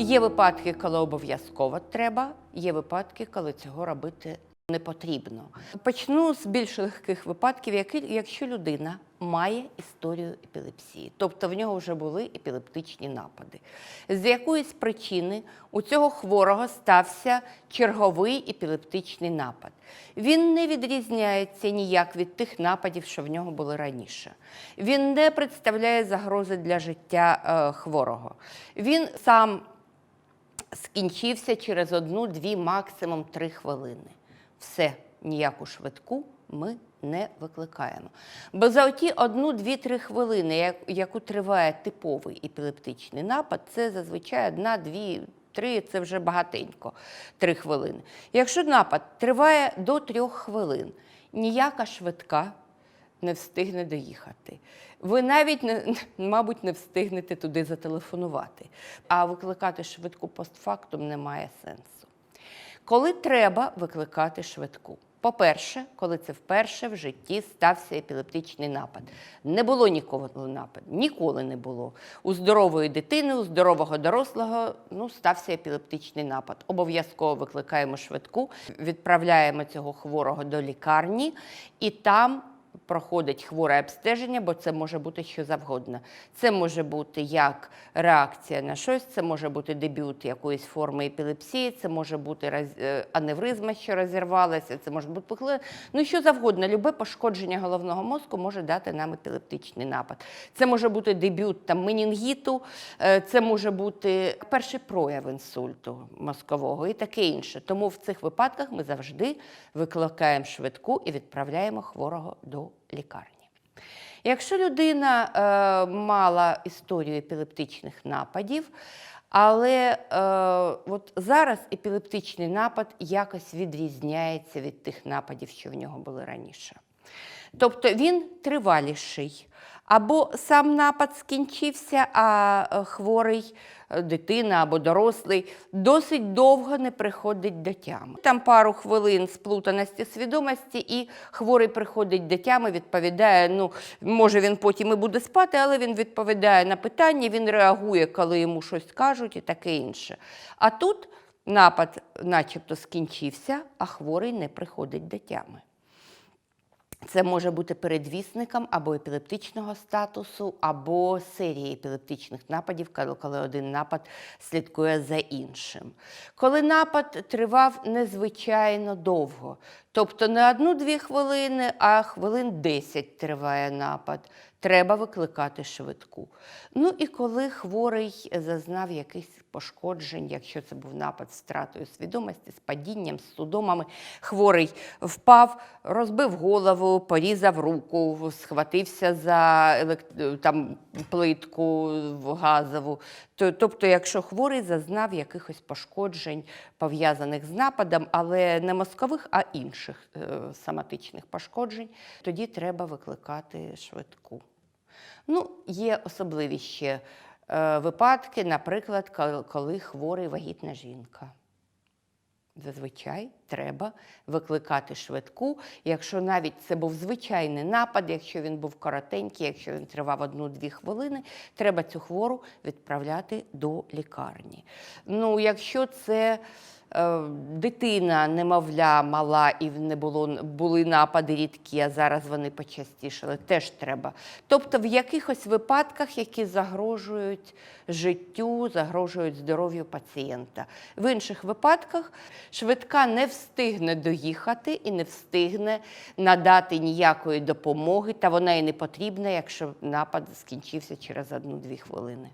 Є випадки, коли обов'язково треба, є випадки, коли цього робити не потрібно. Почну з більш легких випадків, якщо людина має історію епілепсії, тобто в нього вже були епілептичні напади. З якоїсь причини у цього хворого стався черговий епілептичний напад. Він не відрізняється ніяк від тих нападів, що в нього були раніше. Він не представляє загрози для життя е, хворого. Він сам скінчився через одну-дві, максимум три хвилини. Все, ніяку швидку ми не викликаємо. Бо за оті одну-дві-три хвилини, яку триває типовий епілептичний напад, це зазвичай одна, дві. Три це вже багатенько, три хвилини. Якщо напад триває до трьох хвилин, ніяка швидка не встигне доїхати. Ви навіть, не, мабуть, не встигнете туди зателефонувати. А викликати швидку постфактум немає сенсу. Коли треба викликати швидку? По-перше, коли це вперше в житті стався епілептичний напад. Не було ніколи нападу, ніколи не було. У здорової дитини, у здорового дорослого ну, стався епілептичний напад. Обов'язково викликаємо швидку, відправляємо цього хворого до лікарні і там проходить хворе обстеження, бо це може бути що завгодно. Це може бути як реакція на щось, це може бути дебют якоїсь форми епілепсії, це може бути е, аневризма, що розірвалася, це може бути пухлина. Ну що завгодно, любе пошкодження головного мозку може дати нам епілептичний напад. Це може бути дебют там, менінгіту, е, це може бути перший прояв інсульту мозкового і таке інше. Тому в цих випадках ми завжди викликаємо швидку і відправляємо хворого до лікарні. Якщо людина е, мала історію епілептичних нападів, але е, от зараз епілептичний напад якось відрізняється від тих нападів, що в нього були раніше. Тобто він триваліший. Або сам напад скінчився, а е, хворий е, дитина або дорослий досить довго не приходить до тями. Там пару хвилин сплутаності свідомості, і хворий приходить до тями, відповідає. Ну, може, він потім і буде спати, але він відповідає на питання, він реагує, коли йому щось кажуть, і таке інше. А тут напад, начебто, скінчився, а хворий не приходить до тями. Це може бути передвісником або епілептичного статусу, або серії епілептичних нападів, коли- один напад слідкує за іншим. Коли напад тривав незвичайно довго, тобто не одну-дві хвилини, а хвилин 10 триває напад, треба викликати швидку. Ну і коли хворий зазнав якихось пошкоджень, якщо це був напад з втратою свідомості, з падінням, з судомами, хворий впав, розбив голову, порізав руку, схватився за елект- там, плитку газову. То- Тобто, якщо хворий зазнав якихось пошкоджень, пов'язаних з нападом, але не мозкових, а інших е, соматичних пошкоджень, тоді треба викликати швидку. Ну, є особливі ще випадки, наприклад, коли хворий вагітна жінка. Зазвичай треба викликати швидку, якщо навіть це був звичайний напад, якщо він був коротенький, якщо він тривав одну-дві хвилини, треба цю хвору відправляти до лікарні. Ну, якщо це дитина, немовля, мала і не було, були напади рідкі, а зараз вони почастішали, теж треба. Тобто в якихось випадках, які загрожують життю, загрожують здоров'ю пацієнта. В інших випадках швидка не встигне доїхати і не встигне надати ніякої допомоги, та вона і не потрібна, якщо напад скінчився через одну-дві хвилини.